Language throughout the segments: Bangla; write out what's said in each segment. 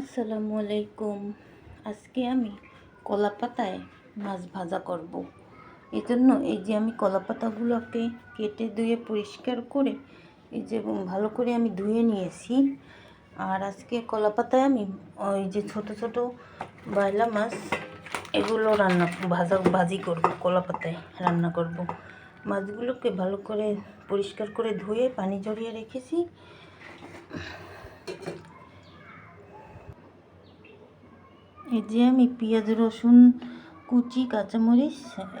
আসসালামু আলাইকুম আজকে আমি কলা পাতায় মাছ ভাজা করব। এই জন্য এই যে আমি কলা পাতাগুলোকে কেটে ধুয়ে পরিষ্কার করে, এই যে ভালো করে আমি ধুয়ে নিয়েছি আর আজকে কলা পাতায় আমি ওই যে ছোট ছোট বাইলা মাছ, এগুলো রান্না, ভাজা, ভাজি করব কলা পাতায় রান্না করব। মাছগুলোকে ভালো করে পরিষ্কার করে ধুয়ে পানি জড়িয়ে রেখেছি এই যে আমি পেঁয়াজ, রসুন, কুচি, কাঁচামরিচ,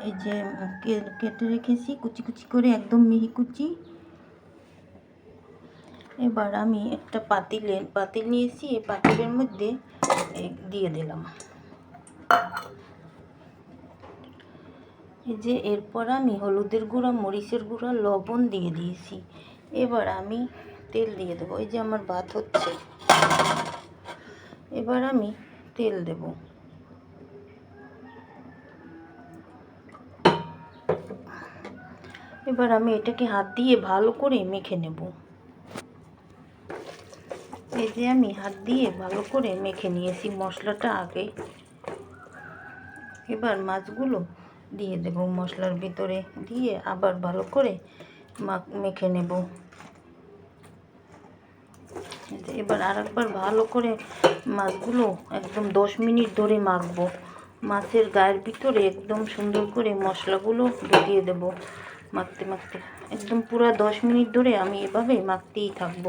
এই যে কেটে রেখেছি, কুচি কুচি করে একদম মিহি কুচি। এবার আমি একটা পাতিলের পাতিল নিয়েছি, এই পাতিলের মধ্যে দিয়ে দিলাম। এই যে এরপর আমি হলুদের গুঁড়া, মরিচের গুঁড়া, লবণ দিয়ে দিয়েছি। এবার আমি তেল দিয়ে দেবো। এই যে আমার ভাত হচ্ছে। এবার আমি তেল দেব। এবার আমি এটাকে হাত দিয়ে ভালো করে মেখে নেব। এই যে আমি হাত দিয়ে ভালো করে মেখে নিয়েছি মশলাটা আগে। এবার মাছগুলো দিয়ে দেব মশলার ভিতরে দিয়ে আবার ভালো করে মাখ- নেব। এই আর একবার ভালো করে মাছগুলো একদম দশ মিনিট ধরে মাখবো। মাছের গায়ের ভিতরে একদম সুন্দর করে মশলাগুলো ঢুকিয়ে দেব মাখতে মাখতে। একদম পুরো দশ মিনিট ধরে আমি এভাবে মাখতেই থাকব।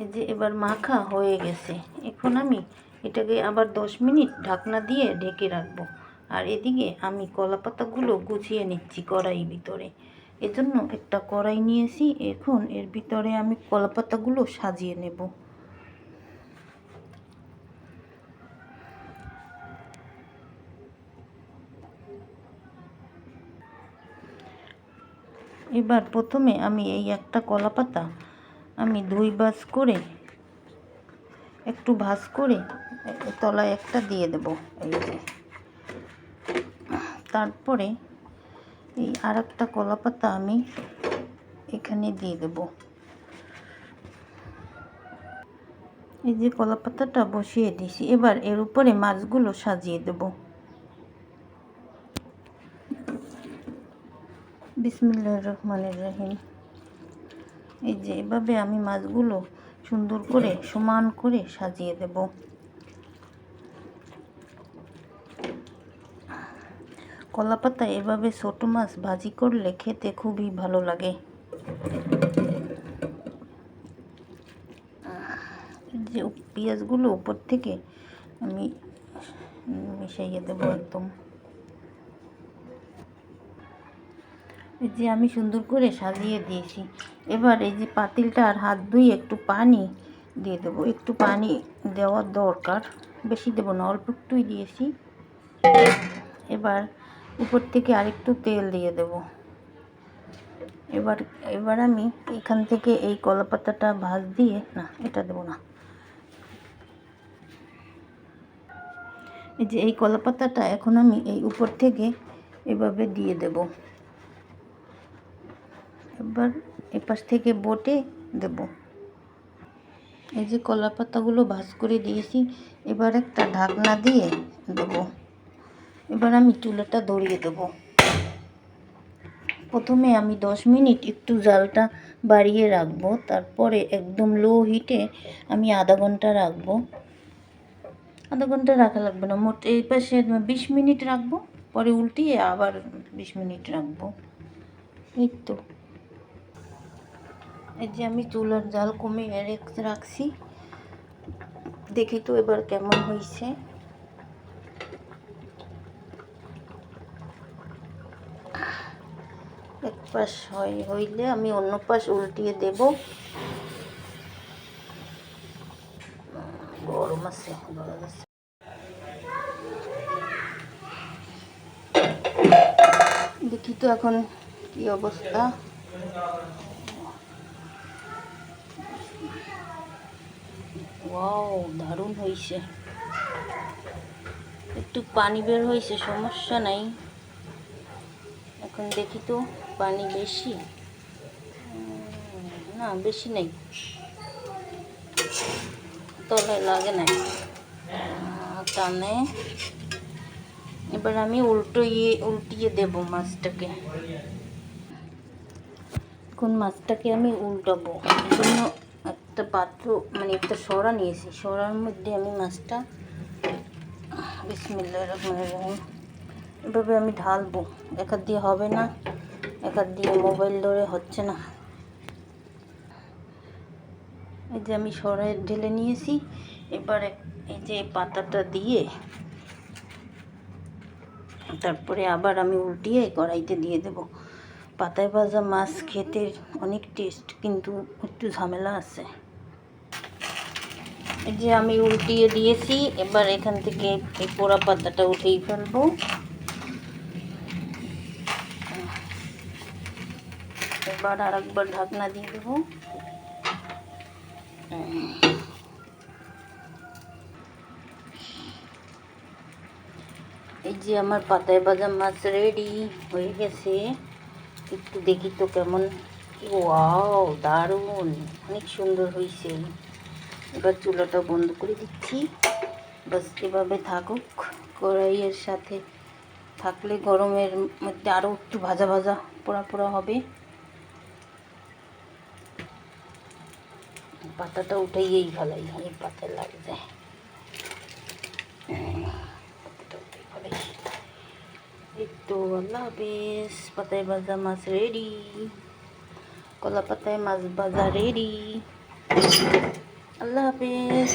এই যে এবার মাখা হয়ে গেছে। এখন আমি এটাকে আবার দশ মিনিট ঢাকনা দিয়ে ঢেকে রাখব। আর এদিকে আমি কলা পাতাগুলো গুছিয়ে নিচ্ছি কড়াই ভিতরে। এজন্য একটা কড়াই নিয়েছি, এখন এর ভিতরে আমি কলাপাতাগুলো সাজিয়ে নেব। এবার প্রথমে আমি এই একটা কলাপাতা আমি দুই বাস করে, একটু ভাজ করে তলায় একটা দিয়ে দেব, এই যে। তারপরে এই আর একটা কলা পাতা আমি এখানে দিয়ে দেব। এই যে কলা পাতাটা বসিয়ে দিয়েছি এবার এর উপরে মাছগুলো সাজিয়ে দেব। বিসমিল্লাহ রহমানের রহিম। এই যে এভাবে আমি মাছগুলো সুন্দর করে সমান করে সাজিয়ে দেব। কলা পাতা এভাবে ছোটো মাছ ভাজি করলে খেতে খুবই ভালো লাগে। যে পেঁয়াজগুলো উপর থেকে আমি মিশাইয়ে দেবো একদম। এই যে আমি সুন্দর করে সাজিয়ে দিয়েছি। এবার এই যে পাতিলটা আর হাত ধুয়ে একটু পানি দিয়ে দেবো। একটু পানি দেওয়ার দরকার। বেশি দেবো না, অল্প একটুই দিয়েছি। এবার উপর থেকে আরেকটু তেল দিয়ে দেব। এবার এবার আমি এখান থেকে এই কলা পাতাটা ভাজ দিয়ে, না, এটা দেবো না। এই যে এই কলা পাতাটা এখন আমি এই উপর থেকে এভাবে দিয়ে দেবো। এবার এপাশ থেকে বটে দেব। এই যে কলা পাতাগুলো ভাজ করে দিয়েছি, এবার একটা ঢাকনা দিয়ে দেব। এবার আমি চুলাটা ধরিয়ে দেবো। প্রথমে আমি দশ মিনিট একটু জালটা বাড়িয়ে রাখব, তারপরে একদম লো হিটে আমি আধা ঘণ্টা রাখব। আধা ঘণ্টা রাখা লাগবে না, মোট এই পাশে বিশ মিনিট রাখব, পরে উল্টিয়ে আবার বিশ মিনিট রাখব। এই তো। এই যে আমি চুলার জাল রেখে, রাখছি। দেখি তো এবার কেমন হয়েছে এক পাশ হয়, হইলে আমি অন্য পাশ উল্টিয়ে দেব। গরম আছে গরম আছে। দেখি তো এখন কি অবস্থা। দারুণ হয়েছে একটু পানি বের হয়েছে সমস্যা নাই। এখন দেখি তো। পানি বেশি? না বেশি নেই। তলায় লাগে না আহ, টানে। এবার আমি উল্টোইয়ে উল্টিয়ে দেব মাছটাকে। এখন মাছটাকে আমি উল্টাবো। জন্য একটা পাত্র মানে একটা সরা নিয়েছি। সরার মধ্যে আমি মাছটা বিসমিল্লাহ রহমান রহিম। এভাবে আমি ঢালবো। এক দিয়ে হবে না। এক দিয়ে মোবাইল ধরে হচ্ছে না। এই যে আমি সরাই ঢেলে নিয়েছি, এবার এই যে পাতাটা দিয়ে তারপরে আবার আমি উল্টিয়ে কড়াইতে দিয়ে দেব। পাতায় ভাজা মাছ খেতে অনেক টেস্ট কিন্তু একটু ঝামেলা আছে। এই যে আমি উল্টিয়ে দিয়েছি, এবার এখান থেকে এই পোড়া পাতাটা উঠেই ফেলব। এবার আর একবার ঢাকনা দিয়ে দেবো। এই যে আমার পাতায় ভাজা মাছ রেডি হয়ে গেছে। একটু দেখি তো কেমন। ওয়াও, দারুণ! অনেক সুন্দর হয়েছে এবার চুলাটা বন্ধ করে দিচ্ছি। বাস এভাবে থাকুক। কড়াইয়ের সাথে থাকলে গরমের মধ্যে আরও একটু ভাজা ভাজা পোড়া পোড়া হবে। পাতাটা উঠাইয়েই ভালাই এই পাতায় লাগে যায় পাতাটা উঠাই ভালাই এই তো আল্লাহ হাফিজ পাতায় ভাজা মাছ রেডি কলা পাতায় মাছ ভাজা রেডি আল্লাহ হাফিজ